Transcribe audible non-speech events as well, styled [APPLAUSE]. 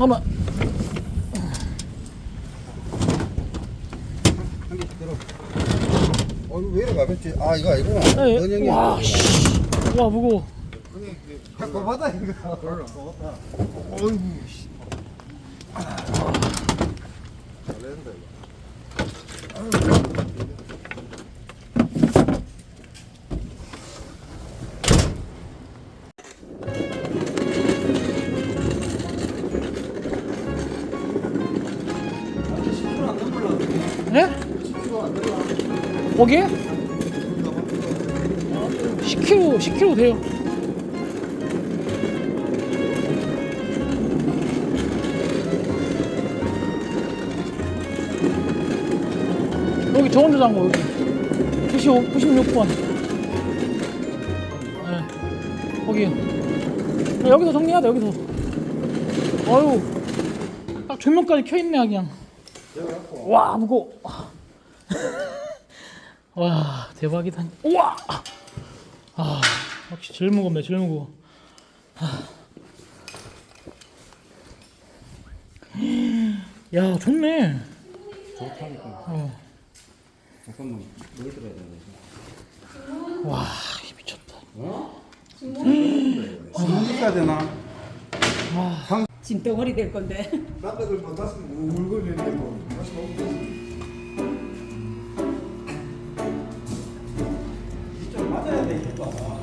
잠깐만. 한개 들어. 어, 이거 왜 이래 가볍지? 아, 이거 아니구나. 에이, 은영이. 와, 씨. 와, 무거워. 자꾸 받아, 이거. 어이구, 씨. 잘했는데, 이거. 네? 거기에? 10kg, 10kg 돼요. 여기 저온조 장고 여기 95, 96번 네, 거기요 야, 여기서 돼 여기서 어유 딱 조명까지 켜있네 그냥 와 무거워 와 대박이다 우와 아 역시 제일 무겁네 제일 무거워 아. 야 좋네 좋다니까. 어. 잠깐만, 뭘 들어야 되나, 와 미쳤다 이거. 스무 개 되나? 진덩어리 될 건데. [LAUGHS] 남자들 뭐 다섯 울거리는데 뭐 다시 먹으면 되지. 맞아야 돼, 이거.